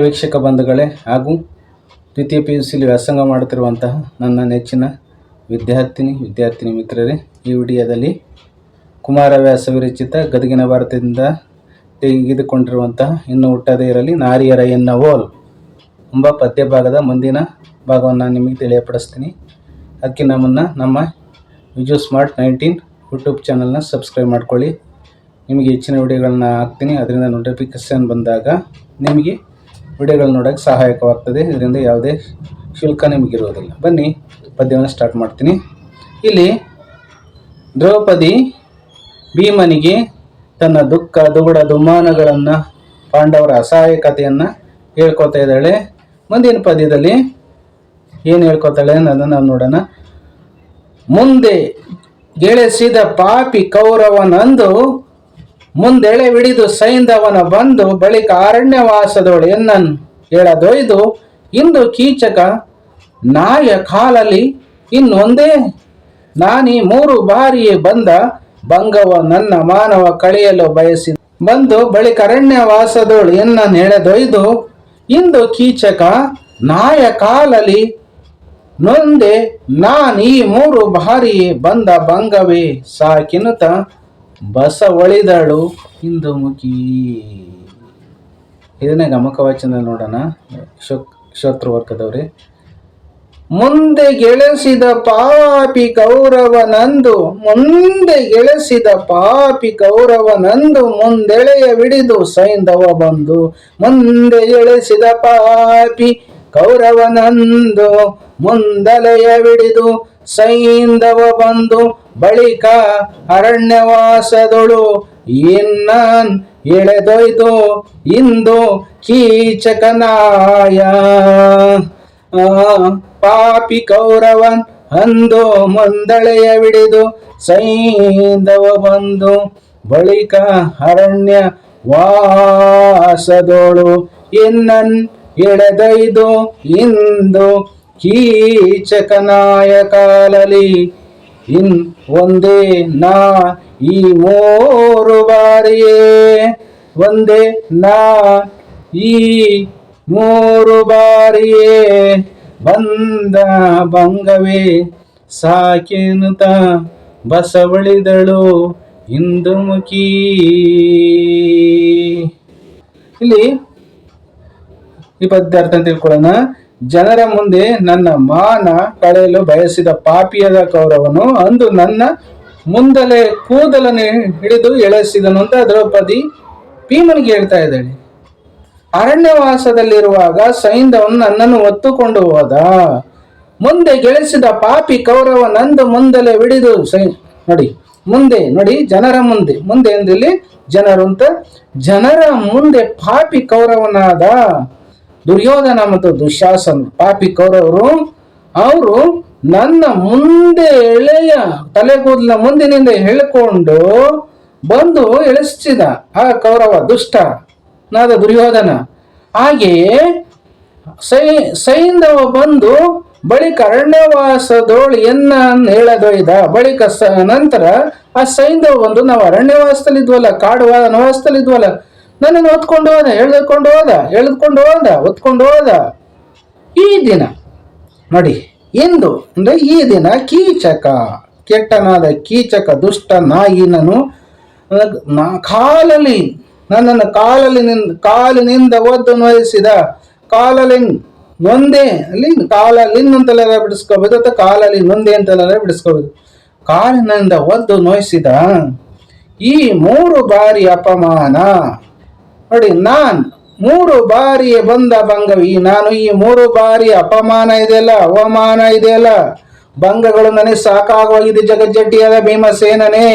ವೀಕ್ಷಕ ಬಂಧುಗಳೇ, ಹಾಗೂ ದ್ವಿತೀಯ ಪಿ ಯು ಸಿಲಿ ವ್ಯಾಸಂಗ ಮಾಡುತ್ತಿರುವಂತಹ ನನ್ನ ನೆಚ್ಚಿನ ವಿದ್ಯಾರ್ಥಿನಿ ವಿದ್ಯಾರ್ಥಿನಿ ಮಿತ್ರರೇ, ಈ ವಿಡಿಯೋದಲ್ಲಿ ಕುಮಾರವ್ಯಾಸ ವಿರಚಿತ ಗದಗಿನ ಭಾರತದಿಂದ ತೆಗೆದುಕೊಂಡಿರುವಂತಹ ಇನ್ನು ಹುಟ್ಟದೇ ಇರಲಿ ನಾರಿಯರ ಎನ್ನ ಓಲ್ ಎಂಬ ಪದ್ಯ ಭಾಗದ ಮುಂದಿನ ಭಾಗವನ್ನು ನಿಮಗೆ ತಿಳಿಯಪಡಿಸ್ತೀನಿ. ಅದಕ್ಕೆ ನಮ್ಮನ್ನು ನಮ್ಮ ವಿಜು ಸ್ಮಾರ್ಟ್ ನೈನ್ಟೀನ್ ಯೂಟ್ಯೂಬ್ ಚಾನಲ್ನ ಸಬ್ಸ್ಕ್ರೈಬ್ ಮಾಡ್ಕೊಳ್ಳಿ. ನಿಮಗೆ ಹೆಚ್ಚಿನ ವಿಡಿಯೋಗಳನ್ನ ಹಾಕ್ತೀನಿ. ಅದರಿಂದ ನೋಟಿಫಿಕೇಶನ್ ಬಂದಾಗ ನಿಮಗೆ ವಿಡಿಯೋಗಳು ನೋಡೋಕೆ ಸಹಾಯಕವಾಗ್ತದೆ. ಇದರಿಂದ ಯಾವುದೇ ಶುಲ್ಕ ನಿಮಗಿರುವುದಿಲ್ಲ. ಬನ್ನಿ, ಪದ್ಯವನ್ನು ಸ್ಟಾರ್ಟ್ ಮಾಡ್ತೀನಿ. ಇಲ್ಲಿ, ದ್ರೌಪದಿ ಭೀಮನಿಗೆ ತನ್ನ ದುಃಖ, ದುಗುಡ ದುಮ್ಮಾನಗಳನ್ನು ಪಾಂಡವರ ಅಸಹಾಯಕತೆಯನ್ನು ಹೇಳ್ಕೊತಾ ಇದ್ದಾಳೆ. ಮುಂದಿನ ಪದ್ಯದಲ್ಲಿ ಏನು ಹೇಳ್ಕೊತಾಳೆ ಅನ್ನೋದನ್ನು ನಾವು ನೋಡೋಣ. ಮುಂದೆ ಗೆಳೆಸಿದ ಪಾಪಿ ಕೌರವನಂದು ಮುಂದೆಳೆ ವಿಡಿದು ಸೈಂಧವನ ಬಂದು ಬಳಿಕ ಅರಣ್ಯವಾಸದೊಳು ಎನ್ನನ್ನು ಹೇಳದೊಯ್ದು, ಇಂದು ಕೀಚಕ, ನಾಯ ಕಾಲಲ್ಲಿ ಇನ್ನೊಂದೇ ನಾನೀ ಮೂರು ಬಾರಿಯೇ ಬಂದ ಭಂಗವ ನನ್ನ ಮಾನವ ಕಳೆಯಲು ಬಯಸಿ ಬಂದು ಬಳಿಕ ಅರಣ್ಯವಾಸದೊಳು ಎನ್ನನ್ನು ಎಳೆದೊಯ್ದು ಇಂದು ಕೀಚಕ, ನಾಯ ಕಾಲಲಿ, ನೊಂದೆ. ನಾನು ಮೂರು ಬಾರಿ ಬಂದ ಭಂಗವೇ ಸಾಕಿನುತ ಬಸವಳಿದಳು ಹಿಂದು ಮುಖಿ ಇದನ್ನೇ ಗಮಕವಚನ ನೋಡೋಣ, ಶೋಕ್ ಮುಂದೆ ಗೆಳೆಸಿದ ಪಾಪಿ ಕೌರವನಂದು ಮುಂದೆ ಗೆಳೆಸಿದ ಪಾಪಿ ಕೌರವನಂದು ಮುಂದೆಳೆಯ ಬಿಡಿದು ಸೈಂಧವ ಬಂದು, ಮುಂದೆ ಎಳೆಸಿದ ಪಾಪಿ ಕೌರವನಂದು ಮುಂದಲೆಯ ವಿಡಿದು ಸೈಂಧವ ಬಂದು ಬಳಿಕ ಅರಣ್ಯವಾಸದೊಳು ಇನ್ನನ್ ಎಳೆದೊಯ್ದು ಇಂದು ಕೀಚಕನಾಯ. ಪಾಪಿ ಕೌರವನ್ ಅಂದು ಮಂದಳೆಯ ಬಿಡಿದು ಸೈಂದವ ಬಂದು ಬಳಿಕ ಅರಣ್ಯ ವಾಸದೋಳು ಇನ್ನನ್ ಎಳೆದೈದು ಇಂದು ಕೀಚಕನಾಯ ಕಾಲಲಿ ಇನ್ ಒಂದೇ ನಾ ಈ ಮೂರು ಬಾರಿಯೇ. ಒಂದೇ ನಾ ಈ ಮೂರು ಬಾರಿಯೇ. ಬಂದ ಭಂಗವೇ ಸಾಕೆನುತ ಬಸವಳಿದಳು ಇಂದು ಮುಖಿ ಇಲ್ಲಿ ಈ ಪದ್ಯ ಅರ್ಥ ತಿಳ್ಕೊಳ್ಳೋಣ. ಜನರ ಮುಂದೆ ನನ್ನ ಮಾನ ಕಳೆಯಲು ಬಯಸಿದ ಪಾಪಿಯದ ಕೌರವನು ಅಂದು ನನ್ನ ಮುಂದಲೇ ಕೂದಲನ್ನು ಹಿಡಿದು ಎಳೆಸಿದನು ಅಂತ ದ್ರೌಪದಿ ಭೀಮನಿಗೆ ಹೇಳ್ತಾ ಇದ್ದಾಳೆ ಅರಣ್ಯವಾಸದಲ್ಲಿರುವಾಗ ಸೈಂಧವನು ನನ್ನನ್ನು ಒತ್ತುಕೊಂಡು ಹೋದ. ಮುಂದೆ ಗೆಳೆಸಿದ ಪಾಪಿ ಕೌರವ ನಂದು ಮುಂದಲೇ ಬಿಡಿದು ಸೈ ನೋಡಿ, ಮುಂದೆ, ನೋಡಿ, ಜನರ ಮುಂದೆ ಮುಂದೆ ಎಂದಲ್ಲಿ ಜನರು ಅಂತ, ಜನರ ಮುಂದೆ ಪಾಪಿ ಕೌರವನಾದ ದುರ್ಯೋಧನ ಮತ್ತು ದುಶಾಸನ ಪಾಪಿ ಕೌರವರು ಅವರು ನನ್ನ ಮುಂದೆ ಎಳೆಯ ತಲೆಗೂದಲ ಮುಂದಿನಿಂದ ಹೇಳಿಕೊಂಡು ಬಂದು ಎಳಿಸಿದ ಆ ಕೌರವ ದುಷ್ಟ, ನಾದ ದುರ್ಯೋಧನ. ಹಾಗೆಯೇ ಸೈ ಸೈಂಧವ ಬಂದು ಬಳಿಕ ಅರಣ್ಯವಾಸದೋಳು ಎನ್ನ ಹೇಳದೊಯ್ದ ಬಳಿಕ ಸ, ನಂತರ ಆ ಸೈಂಧವ ಬಂದು ನಾವು ಅರಣ್ಯವಾಸದಲ್ಲಿದ್ವಲ್ಲ ಕಾಡು ವನವಾಸದಲ್ಲಿದ್ವಲ್ಲ ನನ್ನನ್ನು ಹೊತ್ಕೊಂಡು ಹೋದ, ಎಳೆದುಕೊಂಡು ಹೋದ ಎಳೆದುಕೊಂಡು ಹೋದ, ಹೊತ್ಕೊಂಡು ಹೋದ. ಈ ದಿನ ನೋಡಿ ಎಂದು ಅಂದ್ರೆ ಈ ದಿನ ಕೀಚಕ, ಕೆಟ್ಟನಾದ ಕೀಚಕ, ದುಷ್ಟ ನಾಯಿನನು ನಾ, ಕಾಲಲ್ಲಿ, ನನ್ನನ್ನು ಕಾಲಲ್ಲಿ ನಿಂದ ಕಾಲಿನಿಂದ ಒದ್ದು ನೋಯಿಸಿದ ಕಾಲಲ್ಲಿ ನೊಂದೆ, ಅಲ್ಲಿ ಕಾಲಲ್ಲಿ ಅಂತೆಲ್ಲ ಬಿಡಿಸ್ಕೋಬೋದು ಅಥವಾ ಕಾಲಲ್ಲಿ ನೊಂದೆ ಅಂತೆಲ್ಲ ಬಿಡಿಸ್ಕೋಬೋದು ಕಾಲಿನಿಂದ ಒದ್ದು ನೋಯಿಸಿದ ಈ ಮೂರು ಬಾರಿ ಅಪಮಾನ. ನೋಡಿ, ನಾನ್ ಮೂರು ಬಾರಿ ಬಂದ ಭಂಗವಿ. ನಾನು ಈ ಮೂರು ಬಾರಿ ಅಪಮಾನ ಇದೆಯಲ್ಲ, ಅವಮಾನ ಇದೆಯಲ್ಲ? ಭಂಗಗಳು ನನಗೆ ಸಾಕಾಗೋಗಿದೆ ಜಗಜ್ಜಟ್ಟಿಯಾದ ಭೀಮಸೇನನೇ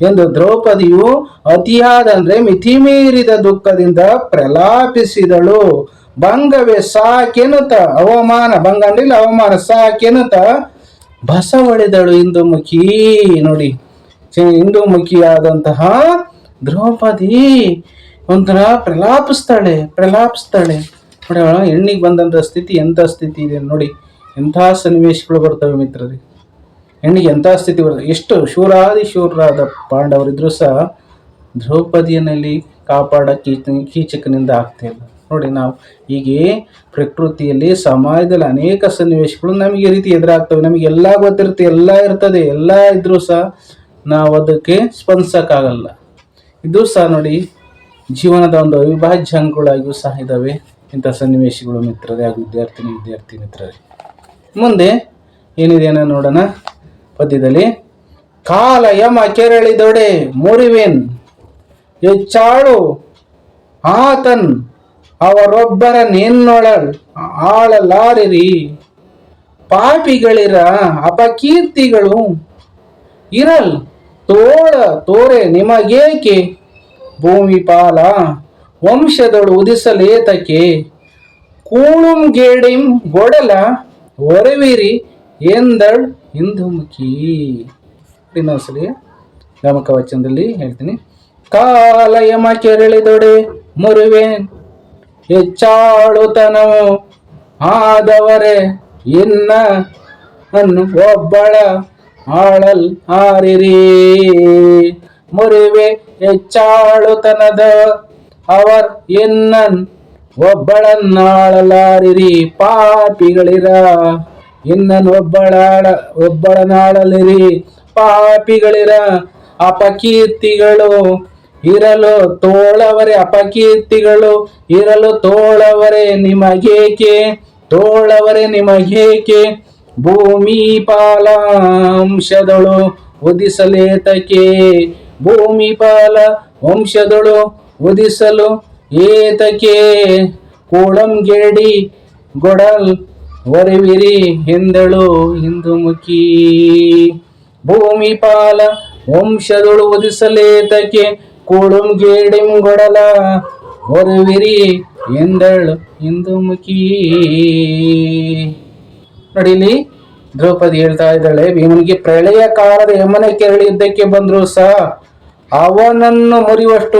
ಎಂದು ದ್ರೌಪದಿಯು ಅತಿಯಾದ ಅಂದ್ರೆ ಮಿತಿಮೀರಿದ ದುಃಖದಿಂದ ಪ್ರಲಾಪಿಸಿದಳು. ಭಂಗವೇ ಸಾಕೆನುತ ಅವಮಾನ, ಭಂಗ ಅಂದ್ರೆ ಅವಮಾನ ಸಾಕೆನುತ ಬಸವಳಿದಳು ಮುಖಿ ನೋಡಿ ಇಂದು ಮುಖಿಯಾದಂತಹ ದ್ರೌಪದಿ ಒಂಥರ ಪ್ರಲಾಪಿಸ್ತಾಳೆ ಪ್ರಲಾಪಿಸ್ತಾಳೆ. ನೋಡಿ ಅವಳ ಹೆಣ್ಣಿಗೆ ಬಂದಂಥ ಸ್ಥಿತಿ ಎಂಥ ಸ್ಥಿತಿ ಇದೆ ನೋಡಿ. ಎಂಥ ಸನ್ನಿವೇಶಗಳು ಬರ್ತವೆ ಮಿತ್ರರೇ. ಹೆಣ್ಣಿಗೆ ಎಂಥ ಸ್ಥಿತಿ ಬರ್ತದೆ? ಎಷ್ಟು ಶೂರಾದಿ ಶೂರರಾದ ಪಾಂಡವರಿದ್ರೂ ಸಹ ದ್ರೌಪದಿಯಲ್ಲಿ ಕಾಪಾಡ ಕೀಚ, ಕೀಚಕನಿಂದ ಆಗ್ತಾ ಇಲ್ಲ. ನೋಡಿ ನಾವು ಹೀಗೆ ಪ್ರಕೃತಿಯಲ್ಲಿ ಸಮಾಜದಲ್ಲಿ ಅನೇಕ ಸನ್ನಿವೇಶಗಳು ನಮಗೆ ಈ ರೀತಿ ಎದುರಾಗ್ತವೆ. ನಮಗೆ ಎಲ್ಲ ಗೊತ್ತಿರುತ್ತೆ, ಎಲ್ಲ ಇರ್ತದೆ, ಎಲ್ಲ ಇದ್ರೂ ಸಹ ನಾವು ಅದಕ್ಕೆ ಸ್ಪಂದಿಸೋಕ್ಕಾಗಲ್ಲ. ಇದು ಸಹ ನೋಡಿ ಜೀವನದ ಒಂದು ಅವಿಭಾಜ್ಯ ಅಂಗಗಳಾಗಿಯೂ ಸಹ ಇದ್ದಾವೆ ಇಂಥ ಸನ್ನಿವೇಶಗಳು ಮಿತ್ರರೇ ಹಾಗೂ ವಿದ್ಯಾರ್ಥಿನಿ, ವಿದ್ಯಾರ್ಥಿ ಮಿತ್ರರೇ. ಮುಂದೆ ಏನಿದೆ ನೋಡೋಣ. ಪದ್ಯದಲ್ಲಿ ಕಾಲ ಯಮ ಕೆರಳಿದೊಡೆ ಮುರಿವೇನ್ ಹೆಚ್ಚಾಳು ಆತನ್, ಅವರೊಬ್ಬರ ನಿನ್ನೊಳಲ್ ಆಳಲಾರಿರಿ. ಪಾಪಿಗಳಿರ ಅಪಕೀರ್ತಿಗಳು ಇರಲ್, ತೋಳ ತೋರೆ ನಿಮಗೇಕೆ? ಭೂಮಿ ಪಾಲ ವಂಶದೊಳು ಉದಿಸಲೇತಕೆ ಕೂಳುಂ ಗೇಡಿಂ ಗೊಡಲ ಒರವಿರಿ ಎಂದಳ್ ಹಿಂದುಮುಖಿ ಇನ್ನೊಂದ್ಸಲಿ ಗಮಕ ವಚನದಲ್ಲಿ ಹೇಳ್ತೀನಿ. ಕಾಲ ಯಮ ಕೆರಳಿದೊಡೆ ಮುರುವೆ ಹೆಚ್ಚಾಳುತನವು ಆದವರೇ ಇನ್ನ ಅನ್ನು ಒಬ್ಬಳ ಆಳಲ್ ಆರಿರಿ ಮುರಿವೆ ಹೆಚ್ಚಾಳುತನದ ಅವರ್ ಎನ್ನನ್ ಒಬ್ಬಳನ್ನಾಳಲಾರಿರಿ ಪಾಪಿಗಳಿರ. ಇನ್ನನ್ ಒಬ್ಬಳಾಳ, ಒಬ್ಬಳನಾಳಲಿರಿ ಪಾಪಿಗಳಿರ. ಅಪಕೀರ್ತಿಗಳು ಇರಲು ತೋಳವರೆ, ಅಪಕೀರ್ತಿಗಳು ಇರಲು ತೋಳವರೆ ನಿಮಗೇಕೆ? ತೋಳವರೆ ನಿಮಗೇಕೆ? ಭೂಮಿ ಪಾಲಾಂಶದಳು ಉದಿಸಲೇತಕ್ಕೆ ಭೂಮಿ ಪಾಲ ವಂಶದಳು ಉದಿಸಲು ಏತಕೆ ಕೋಳಂಗೇಡಿ ಗೊಡಲ್ ವರವಿರಿ ಎಂದಳು ಹಿಂದುಮುಖಿ. ಭೂಮಿಪಾಲ ವಂಶದಳು ಉದಿಸಲೇತಕೆ ಕೂಳುಂಗೇಡಿಂ ಗೊಡಲ ಒರವಿರಿ ಎಂದಳು ಹಿಂದುಮುಖಿ. ನಡೀಲಿ ದ್ರೌಪದಿ ಹೇಳ್ತಾ ಇದ್ದಾಳೆ, ಭೀಮನಿಗೆ ಪ್ರಳಯ ಕಾಲದ ಯಮನ ಕೆರಳಿದ್ದಕ್ಕೆ ಬಂದ್ರು ಸಹ ಅವನನ್ನು ಮುರಿಯುವಷ್ಟು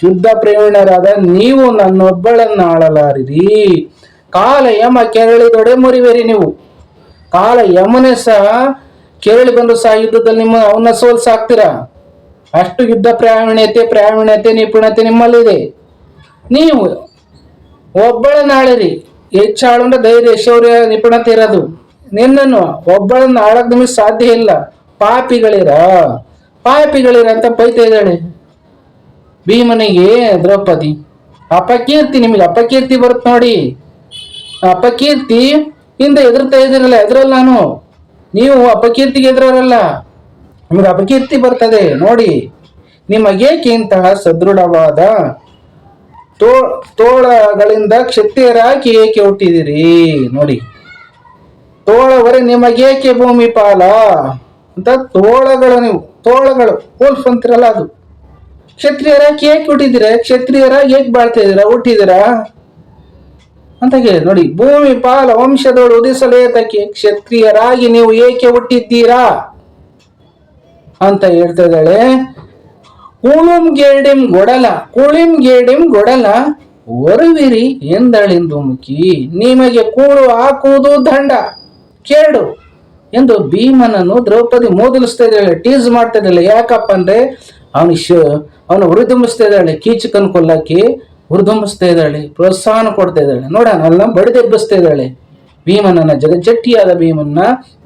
ಶುದ್ಧ ಪ್ರೇರಣರಾದ ನೀವು ನನ್ನೊಬ್ಬಳನ್ನ ಆಳಲಾರಿರಿ ಕಾಲ ಯಮ ಕೆರಳಿದೊಡೆ ಮುರಿವೆರಿ ನೀವು. ಕಾಲ ಯಮನೇ ಸಹ ಕೆರಳಿ ಬಂದು ಸಹ ಯುದ್ಧದಲ್ಲಿ ನಿಮ್ಮ ಅವನ್ನ ಸೋಲ್ಸಾಕ್ತೀರಾ ಅಷ್ಟು ಯುದ್ಧ ಪ್ರಾವೀಣ್ಯತೆ ಪ್ರಾವೀಣ್ಯತೆ, ನಿಪುಣತೆ ನಿಮ್ಮಲ್ಲಿದೆ. ನೀವು ಒಬ್ಬಳನ್ನ ಆಳಿರಿ ಧೈರ್ಯ, ಶೌರ್ಯ, ನಿಪುಣತೆ ಇರೋದು. ನಿನ್ನನ್ನು ಒಬ್ಬಳನ್ನ ಆಳಕ್ ನಿಮಗೆ ಸಾಧ್ಯ ಇಲ್ಲ. ಪಾಪಿಗಳಿರ. ಪಾಪಿಗಳಿರ ಅಂತ ಬೈತಾ ಇದ್ದಾಳೆ. ಭೀಮನಿಗೆ ದ್ರೌಪದಿ, ಅಪಕೀರ್ತಿ ನಿಮಗೆ ಅಪಕೀರ್ತಿ ಬರುತ್ತೆ ನೋಡಿ. ಅಪಕೀರ್ತಿ ಹಿಂದೆ ಎದುರ್ತಾ ಇದ್ದೀರಲ್ಲ ಎದುರಲ್ಲ ನಾನು. ನೀವು ಅಪಕೀರ್ತಿಗೆ ಎದುರಲ್ಲ ನಿಮಗೆ ಅಪಕೀರ್ತಿ ಬರ್ತದೆ, ನೋಡಿ. ನಿಮಗೇಕೆ ಇಂತಹ ಸದೃಢವಾದ ತೋ, ತೋಳಗಳಿಂದ ಕ್ಷತ್ರಿಯರಾಗಿ ಏಕೆ ಹುಟ್ಟಿದಿರಿ, ನೋಡಿ. ತೋಳವರೆ, ನಿಮಗೇಕೆ ಭೂಮಿ ಪಾಲ ಅಂತ ತೋಳಗಳು ನೀವು, ತೋಳಗಳು ಹೋಲ್ಫ್ ಅಂತಿರಲ್ಲ ಅದು. ಕ್ಷತ್ರಿಯರ ಕೇಕ್ ಹುಟ್ಟಿದ್ದೀರಾ ಕ್ಷತ್ರಿಯರ ಏಕ್ ಬಾಳ್ತಾ ಇದ್ದೀರಾ ಹುಟ್ಟಿದ್ದೀರಾ ಅಂತ ಕೇಳಿ ನೋಡಿ, ಭೂಮಿ ಪಾಲ ವಂಶದೋಳು ಉದಿಸಲೇತಕ್ಕೆ ಕ್ಷತ್ರಿಯರಾಗಿ ನೀವು ಏಕೆ ಹುಟ್ಟಿದ್ದೀರಾ? ಅಂತ ಹೇಳ್ತಾ ಇದ್ದಾಳೆ. ಕುಳುಂ ಗೇಡಿಂ ಗೊಡಲ, ಕುಳಿಂ ಗೇಡಿಂ ಗೊಡಲ, ಒರುವಿರಿ ಎಂದಳಿಂದು ಮುಖಿ, ನಿಮಗೆ ಕೂಳು ಹಾಕುವುದು ದಂಡ. ಕೇಡು ಎಂದು ಭೀಮನನ್ನು ದ್ರೌಪದಿ ಮೋದಲಿಸ್ತಾ ಇದ್ದಾಳೆ ಟೀಸ್ ಮಾಡ್ತಾ ಇದ್ದಾಳೆ. ಯಾಕಪ್ಪ ಅಂದ್ರೆ ಅವನು ಶ, ಅವನು ಹುರಿದುಂಬಿಸ್ತಾ ಇದ್ದಾಳೆ, ಕೀಚಕನ್ ಕೊಲ್ಲಕ್ಕೆ ಹುರಿದುಂಬಿಸ್ತಾ ಇದ್ದಾಳೆ, ಪ್ರೋತ್ಸಾಹನ ಕೊಡ್ತಾ ಇದ್ದಾಳೆ. ನೋಡೋಣ ಅಲ್ಲ ಬಡಿದೆಬ್ಬಿಸ್ತಾ ಇದ್ದಾಳೆ. ಭೀಮನನ್ನ ಜಗಜಟ್ಟಿಯಾದ ಭೀಮನ್ನ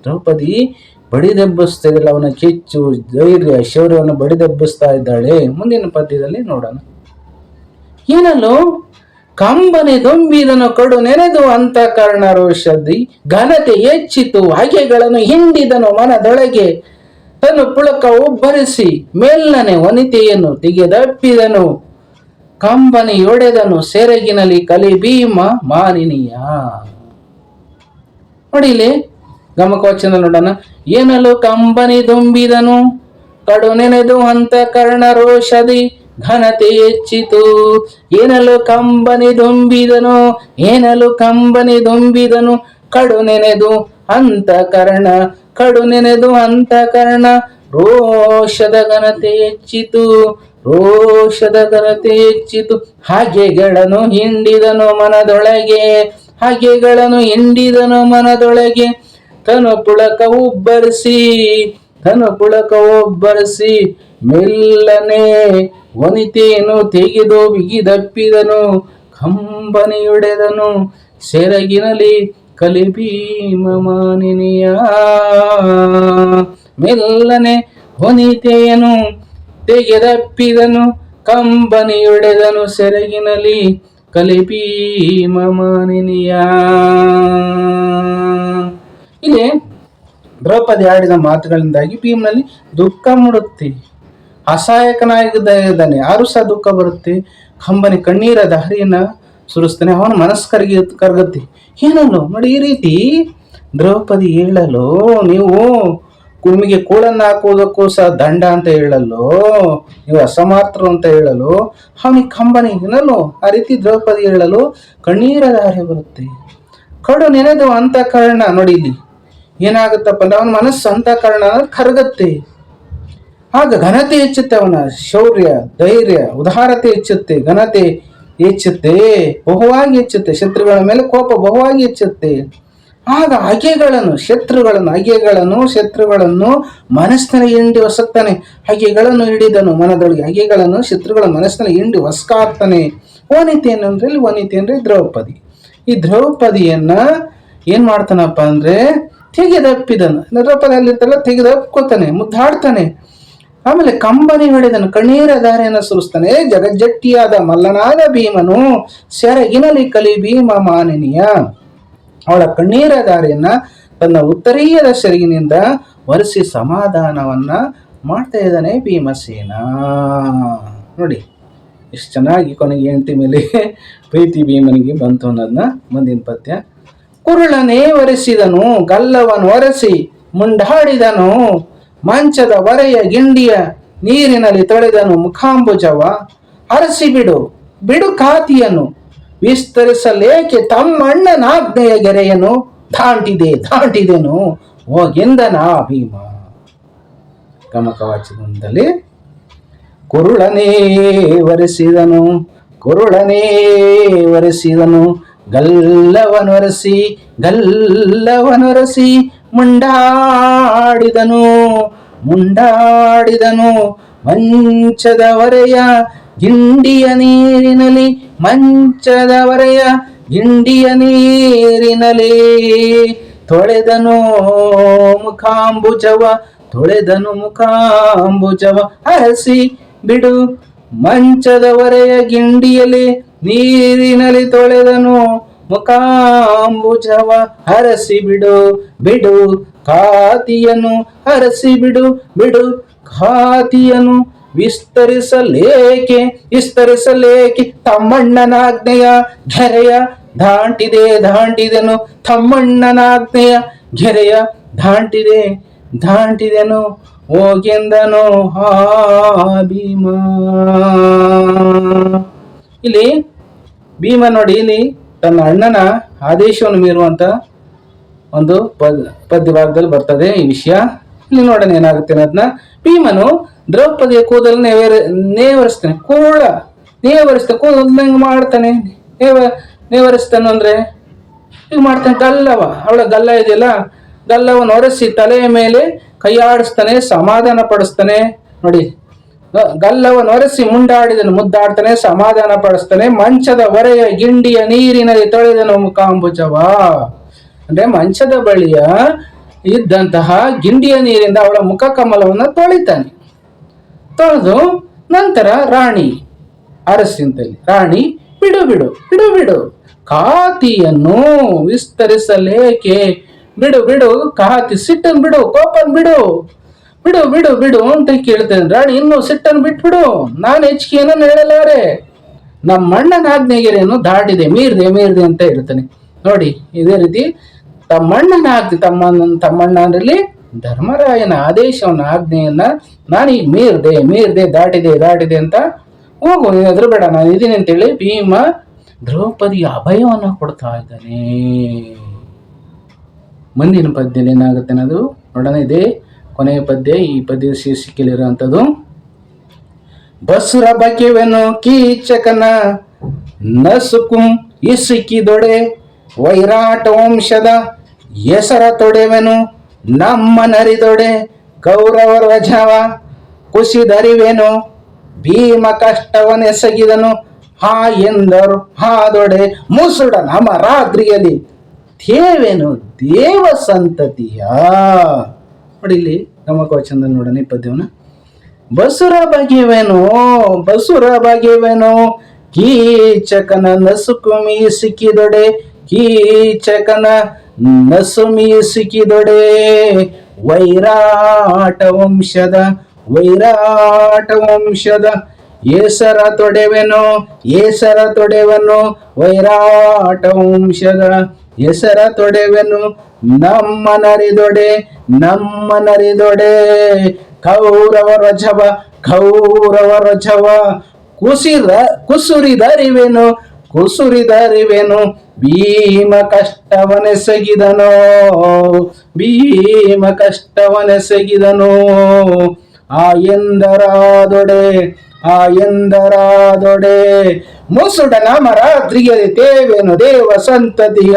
ದ್ರೌಪದಿ ಬಡಿದೆಬ್ಬಿಸ್ತಾ ಇದ್ದಾಳೆ. ಅವನ ಕೀಚು ಧೈರ್ಯ, ಶೌರ್ಯವನ್ನು ಬಡಿದೆಬ್ಬಿಸ್ತಾ ಇದ್ದಾಳೆ. ಮುಂದಿನ ಪದ್ಯದಲ್ಲಿ ನೋಡೋಣ. ಏನಲ್ಲೋ ಕಂಬನೆ ದೊಂಬಿದನು ಕಡು ನೆನೆದು ಅಂತಃಕರಣ ರೋಷದಿ ಘನತೆ ಹೆಚ್ಚಿತು, ಹಗೆಗಳನ್ನು ಹಿಂಡಿದನು ಮನದೊಳಗೆ. ತನ್ನ ಪುಳಕ ಉಬ್ಬರಿಸಿ ಮೇಲ್ನನೆ ವನಿತೆಯನ್ನು ತೆಗೆದಪ್ಪಿದನು. ಕಂಬನಿಯೊಡೆದನು ಸೆರಗಿನಲ್ಲಿ ಕಲಿ ಭೀಮ ಮಾನಿನಿಯ. ನೋಡಿಲಿ ಗಮಕ ಗಮಕವಚನ ನೋಡೋಣ. ಏನಲು ಕಂಬನಿ ದುಂಬಿದನು? ಕಡು ನೆನೆದು ಅಂತಃಕರಣ ರೋಷದಿ ಘನತೆ ಹೆಚ್ಚಿತು. ಏನಲು ಕಂಬನಿ ದುಂಬಿದನು, ಏನಲು ಕಂಬನಿ ದುಂಬಿದನು ಕಡು ನೆನೆದು ಅಂತಃಕರಣ ಕಡು ನೆನೆದು ಅಂತಃಕರಣ. ರೋಷದ ಘನತೆ ಹೆಚ್ಚಿತು, ರೋಷದ ಘನತೆ ಹೆಚ್ಚಿತು. ಹಾಗೆಗಳನ್ನು ಹಿಂಡಿದನು ಮನದೊಳಗೆ, ಹಾಗೆಗಳನ್ನು ಹಿಂಡಿದನು ಮನದೊಳಗೆ. ತನು ಪುಳಕ ಉಬ್ಬರಿಸಿ ತನು ಪುಳಕ ಮೆಲ್ಲನೆ ವನಿತೆಯನ್ನು ತೆಗೆದು ಬಿಗಿದಪ್ಪಿದನು, ಕಂಬನಿಯುಡೆದನು ಸೆರಗಿನಲಿ ಕಲಿಭೀಮಾನಿನಿಯ ಭೀಮ ಮಾನಿನಿಯ ಮೆಲ್ಲನೆ ಹೊನಿತೆಯನು ತೆಗೆದಪ್ಪಿದನು, ಕಂಬನಿಯುಡೆದನು ಸೆರಗಿನಲಿ ಕಲಿಭೀಮಾನಿನಿಯ ಇದೆ ದ್ರೌಪದಿ ಆಡಿದ ಮಾತುಗಳಿಂದಾಗಿ ಭೀಮನಲ್ಲಿ ದುಃಖ ಮೂಡುತ್ತೆ. ಅಸಹಾಯಕನಾಗಿದ್ದಾನೆ ಯಾರು ಸಹ ದುಃಖ ಬರುತ್ತೆ. ಕಂಬನಿ ಕಣ್ಣೀರ ದಾರಿಯನ್ನ ಸುರಿಸ್ತಾನೆ, ಅವನ ಮನಸ್ಸು ಕರಗಿ ಕರಗತ್ತೆ. ಏನಲ್ಲೋ ನೋಡಿ, ಈ ರೀತಿ ದ್ರೌಪದಿ ಹೇಳಲು ನೀವು ಕುರ್ಮಿಗೆ ಕೂಳನ್ನು ಹಾಕುವುದಕ್ಕೂ ಸಹ ದಂಡ ಅಂತ ಹೇಳಲು ನೀವು ಅಸಮರ್ಥರು ಅಂತ ಹೇಳಲು ಅವನಿಗೆ ಕಂಬನಿ ಏನಲ್ಲೋ, ಆ ರೀತಿ ದ್ರೌಪದಿ ಹೇಳಲು ಕಣ್ಣೀರ ದಾರಿ ಬರುತ್ತೆ. ಕಡು ನೆನೆದು ಅಂತ ಕಾರಣ ನೋಡಿ ಇಲ್ಲಿ. ಏನಾಗುತ್ತಪ್ಪ ಅಂದ್ರೆ ಅವನ ಮನಸ್ಸು ಅಂತ ಕಾರಣ ಕರಗತ್ತೆ. ಆಗ ಘನತೆ ಹೆಚ್ಚುತ್ತೆ ಅವನ, ಶೌರ್ಯ, ಧೈರ್ಯ, ಉದಾರತೆ ಹೆಚ್ಚುತ್ತೆ, ಘನತೆ ಹೆಚ್ಚುತ್ತೆ, ಬಹುವಾಗಿ ಹೆಚ್ಚುತ್ತೆ. ಶತ್ರುಗಳ ಮೇಲೆ ಕೋಪ ಬಹುವಾಗಿ ಹೆಚ್ಚುತ್ತೆ. ಆಗ ಹಗೆಗಳನ್ನು ಶತ್ರುಗಳನ್ನು ಹಗೆಗಳನ್ನು ಶತ್ರುಗಳನ್ನು ಮನಸ್ಸಿನಲ್ಲಿ ಹಿಂಡಿ ಹೊಸಕ್ತಾನೆ ಹಗೆಗಳನ್ನು ಹಿಡಿದನು ಮನದೊಳಗೆ ಹಗೆಗಳನ್ನು ಶತ್ರುಗಳ ಮನಸ್ಸಿನಲ್ಲಿ ಹಿಂಡಿ ಹೊಸ್ಕಾಗ್ತಾನೆ ವನಿತೆ ಅಂದ್ರೆ ಇಲ್ಲಿ ವನಿತೆ ಅಂದ್ರೆ ದ್ರೌಪದಿ. ಈ ದ್ರೌಪದಿಯನ್ನ ಏನ್ ಮಾಡ್ತಾನಪ್ಪ ಅಂದ್ರೆ ತೆಗೆದಪ್ಪಿದನು. ದ್ರೌಪದಿ ಅಲ್ಲಿರ್ತಾರಲ್ಲ ತೆಗೆದಪ್ಕೋತಾನೆ ಮುದ್ದಾಡ್ತಾನೆ. ಆಮೇಲೆ ಕಂಬನಿ ಹೊಡೆದನು, ಕಣ್ಣೀರ ದಾರಿಯನ್ನು ಸುರಿಸ್ತಾನೆ. ಜಗಜ್ಜಟ್ಟಿಯಾದ ಮಲ್ಲನಾದ ಭೀಮನು ಸೆರಗಿನಲಿ ಕಲಿ ಭೀಮ ಮಾನಿನಿಯ. ಅವಳ ಕಣ್ಣೀರ ದಾರಿಯನ್ನ ತನ್ನ ಉತ್ತರೀಯದ ಸೆರಗಿನಿಂದ ಒರೆಸಿ ಸಮಾಧಾನವನ್ನ ಮಾಡ್ತಾ ಇದ್ದಾನೆ ಭೀಮಸೇನ. ನೋಡಿ, ಎಷ್ಟು ಚೆನ್ನಾಗಿ ಕೊನೆಗೆ ಹೆಂಡತಿ ಮೇಲೆ ಪ್ರೀತಿ ಭೀಮನಿಗೆ ಬಂತು ಅನ್ನೋದನ್ನ ಮುಂದಿನ ಪದ್ಯ. ಕುರುಳನೇ ಒರೆಸಿದನು, ಗಲ್ಲವನು ಒರೆಸಿ ಮುಂಡಾಡಿದನು, ಮಂಚದ ಒರೆಯ ಗಿಂಡಿಯ ನೀರಿನಲ್ಲಿ ತೊಳೆದನು ಮುಖಾಂಬುಜವ. ಅರಸಿ ಬಿಡು ಬಿಡು ಖಾತಿಯನ್ನು ವಿಸ್ತರಿಸಲೇಕೆ ತಮ್ಮಣ್ಣನಾಜ್ಞೆಯ ಗೆರೆಯನು ದಾಂಟಿದೆ, ದಾಂಟಿದೆನು ಹೋಗೆಂದನ ಭೀಮ ಗಮಕವಾಚಕದಲ್ಲಿ ಕುರುಳನೇ ಒರೆಸಿದನು, ಕುರುಳನೇ ವರೆಸಿದನು ಗಲ್ಲವನೊರಸಿ ಗಲ್ಲವನೊರಸಿ ಮುಂಡಾಡಿದನು ಮುಂಡಾಡಿದನು ಮಂಚದವರೆಯ ಗಿಂಡಿಯ ನೀರಿನಲ್ಲಿ ಮಂಚದವರೆಯ ಗಿಂಡಿಯ ನೀರಿನಲ್ಲಿ ತೊಳೆದನು ಮುಖಾಂಬುಜವ ತೊಳೆದನು ಮುಖಾಂಬುಜವ ಹರಸಿ ಬಿಡು ಮಂಚದವರೆಯ ಗಿಂಡಿಯಲ್ಲಿ ನೀರಿನಲ್ಲಿ ತೊಳೆದನು. ಮುಖಾಂಬುಜವ ಹರಸಿ ಬಿಡು ಬಿಡು. ಖಾತಿಯನ್ನು ಹರಸಿ ಬಿಡು ಬಿಡು. ಖಾತಿಯನು ವಿಸ್ತರಿಸಲೇಕೆ ವಿಸ್ತರಿಸಲೇಕೆ? ತಮ್ಮಣ್ಣನಾಜ್ಞೆಯ ಘೆರೆಯ ದಾಂಟಿದೆ, ದಾಂಟಿದೆನು. ತಮ್ಮಣ್ಣನಾಜ್ಞೆಯ ಘೆರೆಯ ದಾಂಟಿದೆ, ದಾಂಟಿದೆನು. ಹೋಗೆಂದನು ಹಾ ಭೀಮ ಇಲ್ಲಿ ಭೀಮ ನೋಡಿ ಇಲ್ಲಿ ತನ್ನ ಅಣ್ಣನ ಆದೇಶವನ್ನು ಮೀರುವಂತ ಒಂದು ಪದ್ ಪದ್ಯ ಭಾಗದಲ್ಲಿ ಬರ್ತದೆ ಈ ವಿಷಯ. ಇಲ್ಲಿ ನೋಡೋಣ ಏನಾಗುತ್ತೆ ಅನ್ನೋದನ್ನ. ಭೀಮನು ದ್ರೌಪದಿಯ ಕೂದಲು ನೇವೇರ ನೇವರಿಸ್ತಾನೆ ಕೂಡ ನೇವರಿಸ್ತಾನೆ ಕೂದಲು ಹೆಂಗ್ ಮಾಡ್ತಾನೆ. ನೇವ ನೇವರಿಸ್ತಾನು ಅಂದ್ರೆ ಈಗ ಮಾಡ್ತಾನೆ, ಗಲ್ಲವ. ಅವಳ ಗಲ್ಲ ಇದೆಯಲ್ಲ, ಗಲ್ಲವನ್ನು ಒರೆಸಿ ತಲೆಯ ಮೇಲೆ ಕೈಯಾಡಿಸ್ತಾನೆ ಸಮಾಧಾನ ಪಡಿಸ್ತಾನೆ ನೋಡಿ ಗಲ್ಲವನ್ನು ಒರೆಸಿ ಮುಂಡಾಡಿದನು, ಮುದ್ದಾಡ್ತಾನೆ, ಸಮಾಧಾನ ಪಡಿಸ್ತಾನೆ, ಮಂಚದ ಹೊರೆಯ ಗಿಂಡಿಯ ನೀರಿನಲ್ಲಿ ತೊಳೆದನು ಮುಖಾಂಬುಜವ ಅಂದ್ರೆ ಮಂಚದ ಬಳಿಯ ಇದ್ದಂತಹ ಗಿಂಡಿಯ ನೀರಿಂದ ಅವಳ ಮುಖ ಕಮಲವನ್ನು ತೊಳಿತಾನೆ. ತೊಳೆದು ನಂತರ ರಾಣಿ ಅರಸಿಂತಲ್ಲಿ, ರಾಣಿ, ಬಿಡು ಬಿಡು ಬಿಡು ಬಿಡು, ಕಾತಿಯನ್ನು ವಿಸ್ತರಿಸಲೇಕೆ? ಬಿಡು ಬಿಡು, ಕಾತಿ ಸಿಟ್ಟನ್ ಬಿಡು, ಕೋಪನ್ ಬಿಡು ಬಿಡು ಬಿಡು ಬಿಡು ಅಂತ ಕೇಳ್ತೇನೆ. ರಾಣಿ, ಇನ್ನು ಸಿಟ್ಟನ್ನು ಬಿಟ್ಬಿಡು. ನಾನು ಹೆಚ್ಚಿಗೆ ಏನನ್ನು ಹೇಳಲಾರೆ ನಮ್ಮ ಅಣ್ಣನ ಆಜ್ಞೆಗೆರೇನು ದಾಟಿದೆ, ಮೀರ್ದೆ ಮೀರ್ದೆ ಅಂತ ಹೇಳ್ತಾನೆ. ನೋಡಿ, ಇದೇ ರೀತಿ ತಮ್ಮಣ್ಣನ ಆಜ್ಞೆ, ತಮ್ಮ ತಮ್ಮಣ್ಣನಲ್ಲಿ ಧರ್ಮರಾಯನ ಆದೇಶವನ್ನ, ಆಜ್ಞೆಯನ್ನ ನಾನೀಗ ಮೀರ್ದೆ ಮೀರ್ದೆ, ದಾಟಿದೆ ದಾಟಿದೆ ಅಂತ ಹೋಗು, ನೀನು ಬೇಡ ನಾನು ಇದ್ದೀನಿ ಅಂತೇಳಿ ಭೀಮ ದ್ರೌಪದಿಯ ಅಭಯವನ್ನ ಕೊಡ್ತಾ ಇದ್ದಾನೆ. ಮುಂದಿನ ಪದ್ಯದಲ್ಲಿ ಏನಾಗುತ್ತೆ ಅನ್ನೋದು ನೋಡೋಣ. ಇದೆ ಕೊನೆಯ ಪದ್ಯ, ಈ ಪದ್ಯದ ಶೀರ್ಷಿಕೆಯಲ್ಲಿರುವಂಥದ್ದು ಬಸುರ ಬಕೆವೆನು ಕೀಚಕನ, ನಸುಕುಂ ಇಸುಕಿದೊಡೆ, ವೈರಾಟ ವಂಶದ ಹೆಸರ ತೊಡೆವೆನು ನಮ್ಮ ನರಿದೊಡೆ ಕೌರವ ರಜವ ಕುಸಿದರಿವೆನು, ಭೀಮ ಕಷ್ಟವನೆಸಗಿದನು, ಹಾ ಎಂದರು ಹಾದೊಡೆ ಮುಸುಡ ನಮ್ಮ ರಾತ್ರಿಯಲ್ಲಿ ದೇವೇನು ದೇವ ಸಂತತಿಯ. ನೋಡಿ ಇಲ್ಲಿ ಗಮಕವಚನದ ನೋಡೋಣ ಇಪ್ಪತ್ತೇವನ ಬಸುರ ಬಗೆವೆನು ಬಸುರ ಬಗೆವೆನು ಕೀಚಕನ ನಸುಕುಮಿ ಸಿಕ್ಕಿದೊಡೆ, ಕೀಚಕನ ನಸುಮಿ ಸಿಕ್ಕಿದೊಡೆ. ವೈರಾಟ ವಂಶದ ವೈರಾಟ ವಂಶದ, ಏಸರ ತೊಡೆವೆನು, ಏಸರ ತೊಡೆವನು, ವೈರಾಟ ವಂಶದ ಹೆಸರ ತೊಡೆವೆನು ನಮ್ಮ ನರಿದೊಡೆ ನಮ್ಮ ನರಿದೊಡೆ ಕೌರವ ರಜವ ಕೌರವ ರಜವ. ಕುಸಿರ ಕುಸುರಿದರಿವೆನು ಕುಸುರಿದರಿವೆನು. ಭೀಮ ಕಷ್ಟವನೆಸಗಿದನು ಭೀಮ ಕಷ್ಟವನೆಸಗಿದನು. ಆ ಎಂದರಾದೊಡೆ ಆ ಎಂದರಾದೊಡೆ. ಮುಸುಡನ ಮರಾದ್ರಿಯಲಿ ತೇವೆನು ದೇವ ಸಂತತಿಯ.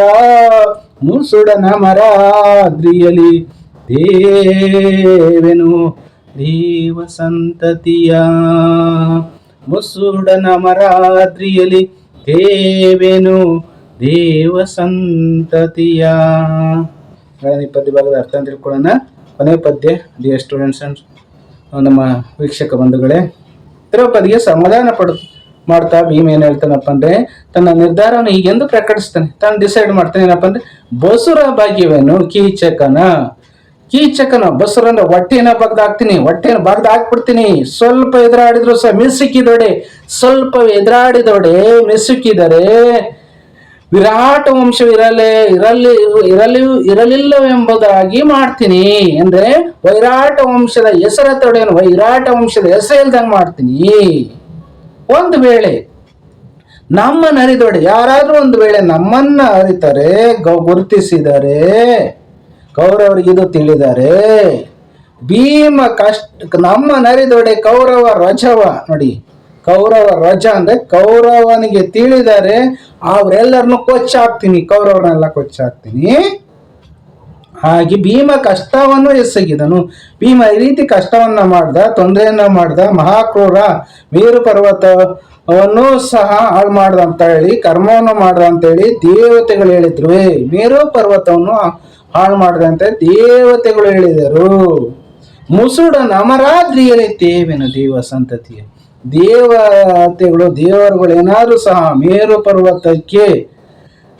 ಮುಸುಡನ ಮರಾದ್ರಿಯಲಿ, ದೇವೆನು ದೇವ ಸಂತತಿಯ. ಮುಸುಡನ ಮರಾದ್ರಿಯಲಿ, ದೇವೆನು ದೇವ ಸಂತತಿಯ. ಪದ್ಯ ಭಾಗದ ಅರ್ಥ ಅಂತ ತಿಳ್ಕೊಳ್ಳೋಣ. ಕೊನೆ ಪದ್ಯ ಡಿಯರ್ ಸ್ಟೂಡೆಂಟ್ಸ್ ಅಂಡ್ ನಮ್ಮ ವೀಕ್ಷಕ ಬಂಧುಗಳೇ ದ್ರೌಪದಿಗೆ ಸಮಾಧಾನ ಪಡ ಮಾಡ್ತಾ ಭೀಮ್ ಏನ್ ಹೇಳ್ತಾನಪ್ಪ ಅಂದ್ರೆ, ತನ್ನ ನಿರ್ಧಾರವನ್ನು ಹೀಗೆಂದು ಪ್ರಕಟಿಸ್ತಾನೆ. ತಾನು ಡಿಸೈಡ್ ಮಾಡ್ತಾನೆ, ಏನಪ್ಪ ಅಂದ್ರೆ, ಬಸುರ ಭಾಗ್ಯವೇನು ಕೀಚಕನ ಕೀಚಕನ ಬಸುರ ಅಂದ್ರೆ ಹೊಟ್ಟೆನ ಬಗ್ದು ಹಾಕ್ತೀನಿ ಹೊಟ್ಟೆನ ಬಗ್ದು ಹಾಕ್ಬಿಡ್ತೀನಿ ಸ್ವಲ್ಪ ಎದುರಾಡಿದ್ರು ಸಹ ಮಿಸುಕಿದೊಡೆ, ಸ್ವಲ್ಪ ಎದುರಾಡಿದೊಡೆ ಮಿಸುಕಿದರೆ ವಿರಾಟ ವಂಶವಿರಲೇ ಇರಲಿ ಇರಲಿ ಇರಲಿಲ್ಲವೆಂಬುದಾಗಿ ಮಾಡ್ತೀನಿ. ಅಂದ್ರೆ ವೈರಾಟ ವಂಶದ ಹೆಸರ ತೊಡೆಯನ್ನು ವೈರಾಟ ವಂಶದ ಹೆಸರು ಇಲ್ದಂಗೆ ಮಾಡ್ತೀನಿ. ಒಂದು ವೇಳೆ ನಮ್ಮನ್ನು ಅರಿದೊಡೆ ಯಾರಾದ್ರೂ ಒಂದು ವೇಳೆ ನಮ್ಮನ್ನ ಅರಿತಾರೆ, ಗೌ, ಗುರುತಿಸಿದರೆ ಕೌರವರಿಗೆ ಇದು ತಿಳಿದರೆ, ಭೀಮ ಕಷ್ಟ ನಮ್ಮ ನರಿದೊಡೆ ಕೌರವ ರಜವ, ನೋಡಿ, ಕೌರವ ರಜ ಅಂದ್ರೆ ಕೌರವನಿಗೆ ತಿಳಿದರೆ, ಅವರೆಲ್ಲರನ್ನು ಕೊಚ್ಚಾಕ್ತೀನಿ, ಕೌರವರನ್ನೆಲ್ಲ ಕೊಚ್ಚಾಕ್ತೀನಿ. ಹಾಗೆ ಭೀಮ ಕಷ್ಟವನ್ನು ಎಸಗಿದನು. ಭೀಮ ಈ ರೀತಿ ಕಷ್ಟವನ್ನ ಮಾಡ್ದ, ತೊಂದರೆಯನ್ನ ಮಾಡ್ದ, ಮಹಾಕ್ರೂರ ಮೇರು ಪರ್ವತವನ್ನು ಸಹ ಹಾಳು ಮಾಡ್ದ ಅಂತ ಹೇಳಿ, ಕರ್ಮವನ್ನು ಮಾಡ್ದ ಅಂತ ಹೇಳಿ ದೇವತೆಗಳು ಹೇಳಿದ್ರು. ಮೇರು ಪರ್ವತವನ್ನು ಹಾಳು ಮಾಡಿದಂತೆ ದೇವತೆಗಳು ಹೇಳಿದರು. ಮುಸುಡ ನಮರಾದ್ರಿಯಲ್ಲಿ ತೇವೆನು ದೇವ ಸಂತತಿಯ. ದೇವತೆಗಳು, ದೇವರುಗಳು ಏನಾದರೂ ಸಹ ಮೇರು ಪರ್ವತಕ್ಕೆ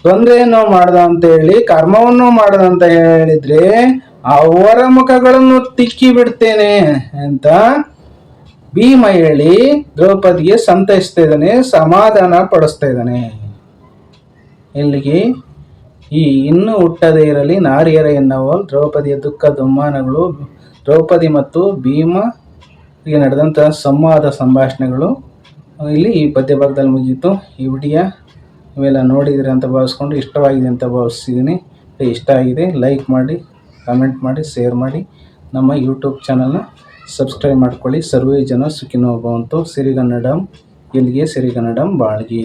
ತೊಂದರೆಯನ್ನು ಮಾಡ್ದ ಅಂತ ಹೇಳಿ, ಕರ್ಮವನ್ನು ಮಾಡ್ದ ಅಂತ ಹೇಳಿದ್ರೆ, ಅವರ ಮುಖಗಳನ್ನು ತಿಕ್ಕಿ ಬಿಡ್ತೇನೆ ಅಂತ ಭೀಮ ಹೇಳಿ ದ್ರೌಪದಿಗೆ ಸಂತೈಸ್ತಾ ಇದ್ದಾನೆ, ಸಮಾಧಾನ ಪಡಿಸ್ತಾ ಇದ್ದಾನೆ. ಇಲ್ಲಿಗೆ ಈ ಇನ್ನೂ ಹುಟ್ಟದೇ ಇರಲಿ, ನಾರಿಯರ ಎನ್ನುವ ದ್ರೌಪದಿಯ ದುಃಖ ದುಮ್ಮಾನಗಳು ದ್ರೌಪದಿ ಮತ್ತು ಭೀಮ ನಡೆದಂತಹ ಸಂವಾದ ಸಂಭಾಷಣೆಗಳು. ಇಲ್ಲಿ ಈ ಪದ್ಯ ಭಾಗದಲ್ಲಿ ಮುಗೀತು ಈ ವಿಡಿಯೋ ನೀವೆಲ್ಲ ನೋಡಿದಿರಿ ಅಂತ ಭಾವಿಸ್ಕೊಂಡು ಇಷ್ಟವಾಗಿದೆ ಅಂತ ಭಾವಿಸ್ತಿದ್ದೀನಿ ಇಷ್ಟ ಆಗಿದೆ ಲೈಕ್ ಮಾಡಿ ಕಮೆಂಟ್ ಮಾಡಿ ಶೇರ್ ಮಾಡಿ. ನಮ್ಮ ಯೂಟ್ಯೂಬ್ ಚಾನಲ್ನ ಸಬ್ಸ್ಕ್ರೈಬ್ ಮಾಡ್ಕೊಳ್ಳಿ. ಸರ್ವೇ ಜನ ಸುಖಿನೋ ಭವಂತು. ಸಿರಿಗನ್ನಡಂ ಇಲ್ಲಿಗೆ ಸಿರಿಗನ್ನಡಂ, ಬಾಳ್ಗಿ.